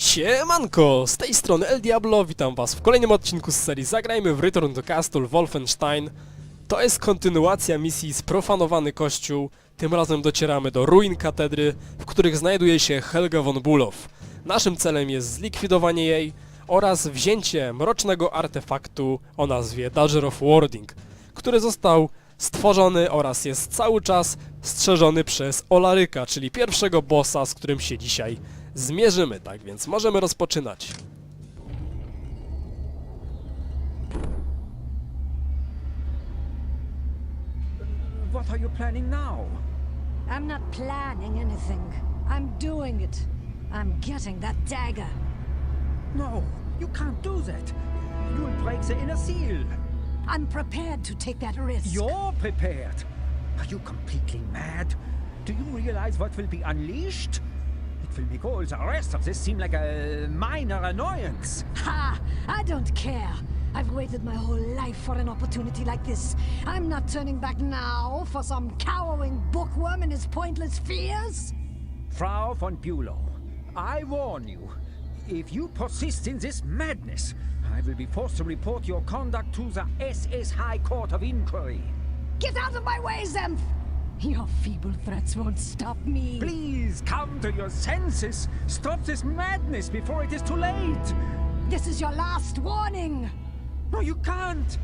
Siemanko, z tej strony El Diablo, witam was w kolejnym odcinku z serii Zagrajmy w Return to Castle Wolfenstein. To jest kontynuacja misji Sprofanowany Kościół. Tym razem docieramy do ruin katedry, w których znajduje się Helga von Bulow. Naszym celem jest zlikwidowanie jej oraz wzięcie mrocznego artefaktu o nazwie Dagger of Warding, który został stworzony oraz jest cały czas strzeżony przez Olaryka, czyli pierwszego bossa, z którym się dzisiaj zmierzymy, tak więc możemy rozpoczynać. What are you planning now? I'm not planning anything. I'm doing it. I'm getting that dagger. No, you can't do that. You'll break the inner seal. I'm prepared to take that risk. You're prepared. Are you completely mad? Do you realize what will be unleashed? Make all the rest of this seem like a äh, minor annoyance. Ha! I don't care. I've waited my whole life for an opportunity like this. I'm not turning back now for some cowering bookworm and his pointless fears. Frau von Bülow, I warn you. If you persist in this madness, I will be forced to report your conduct to the SS High Court of Inquiry. Get out of my way, Zemph! Your feeble threats won't stop me. Please come to your senses. Stop this madness before it is too late. This is your last warning. No, you can't.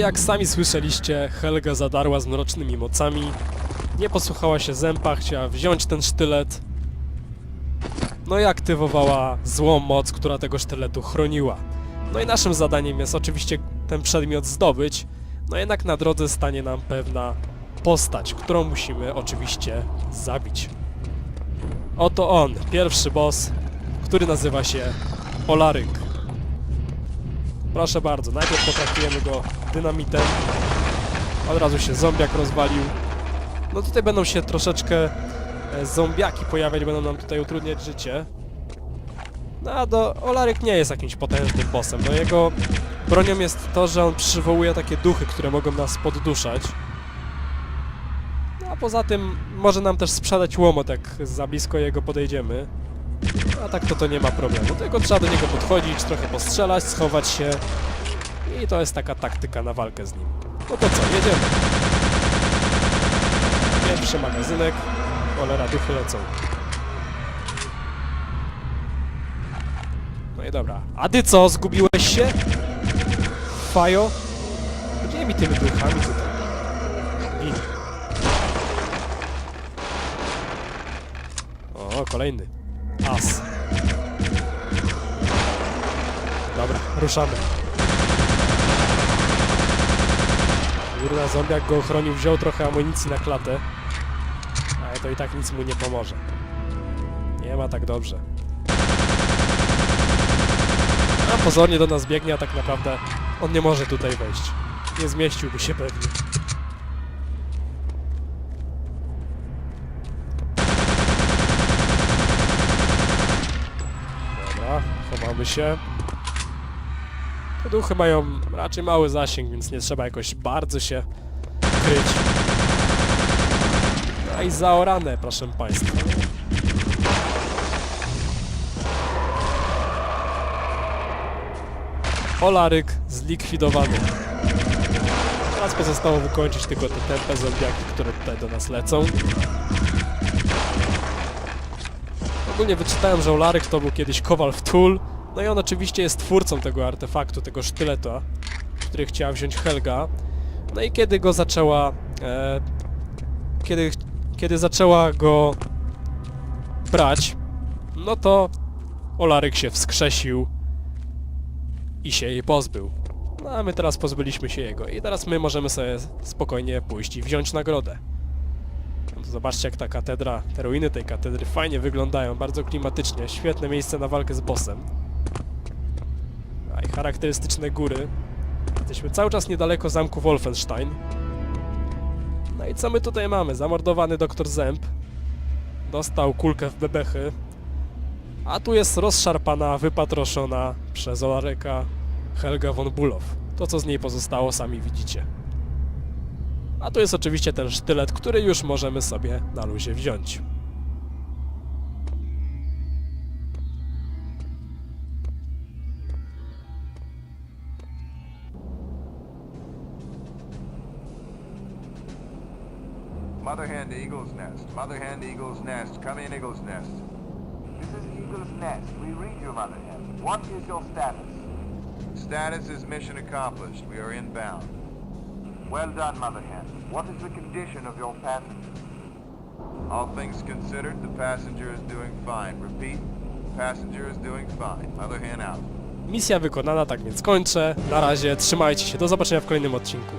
Jak sami słyszeliście, Helga zadarła z mrocznymi mocami, nie posłuchała się zępa, chciała wziąć ten sztylet, no i aktywowała złą moc, która tego sztyletu chroniła. No i naszym zadaniem jest oczywiście ten przedmiot zdobyć, no jednak na drodze stanie nam pewna postać, którą musimy oczywiście zabić. Oto on, pierwszy boss, który nazywa się Olaryk. Proszę bardzo, najpierw potraktujemy go dynamitem. Od razu się zombiak rozwalił. No tutaj będą się troszeczkę e, zombiaki pojawiać, będą nam tutaj utrudniać życie. No a do Olaryk nie jest jakimś potężnym bossem. No jego bronią jest to, że on przywołuje takie duchy, które mogą nas podduszać. No a poza tym może nam też sprzedać łomot, jak za blisko jego podejdziemy. A tak to to nie ma problemu. Tylko trzeba do niego podchodzić, trochę postrzelać, schować się. I to jest taka taktyka na walkę z nim. No to co, jedziemy. Pierwszy magazynek. Cholera, duchy lecą. No i dobra. A ty co, zgubiłeś się? Fajo? Gdzie mi tymi duchami tutaj? I... O, kolejny. As. Dobra, ruszamy. Kurna, zombiak go ochronił, wziął trochę amunicji na klatę. Ale to i tak nic mu nie pomoże. Nie ma tak dobrze. A pozornie do nas biegnie, a tak naprawdę on nie może tutaj wejść. Nie zmieściłby się pewnie. Dobra, chowamy się. Te duchy mają raczej mały zasięg, więc nie trzeba jakoś bardzo się kryć. No i zaorane, proszę Państwa. Olaryk zlikwidowany. Teraz pozostało wykończyć tylko te tempe zombiaki, które tutaj do nas lecą. Ogólnie wyczytałem, że Olaryk to był kiedyś Kowal w Tul. No i on oczywiście jest twórcą tego artefaktu, tego sztyleta, który chciała wziąć Helga. No i kiedy go zaczęła... E, kiedy, kiedy zaczęła go brać, no to Olaryk się wskrzesił i się jej pozbył. No a my teraz pozbyliśmy się jego i teraz my możemy sobie spokojnie pójść i wziąć nagrodę. No zobaczcie jak ta katedra, te ruiny tej katedry fajnie wyglądają, bardzo klimatycznie, świetne miejsce na walkę z bossem. Charakterystyczne góry. Jesteśmy cały czas niedaleko zamku Wolfenstein. No i co my tutaj mamy? Zamordowany doktor Zęb. Dostał kulkę w bebechy. A tu jest rozszarpana, wypatroszona przez Olareka Helga von Bulow. To, co z niej pozostało, sami widzicie. A tu jest oczywiście ten sztylet, który już możemy sobie na luzie wziąć. Mother hen to Eagle's Nest. Mother hen to Eagle's Nest. Come in, Eagle's Nest. This is Eagle's Nest. We read you, Mother Hen. What is your status? Status is mission accomplished. We are inbound. Well done, Mother Hen. What is the condition of your passenger? All things considered, the passenger is doing fine. Repeat, passenger is doing fine. Mother hen out. Misja wykonana, tak więc kończę. Na razie, trzymajcie się, do zobaczenia w kolejnym odcinku.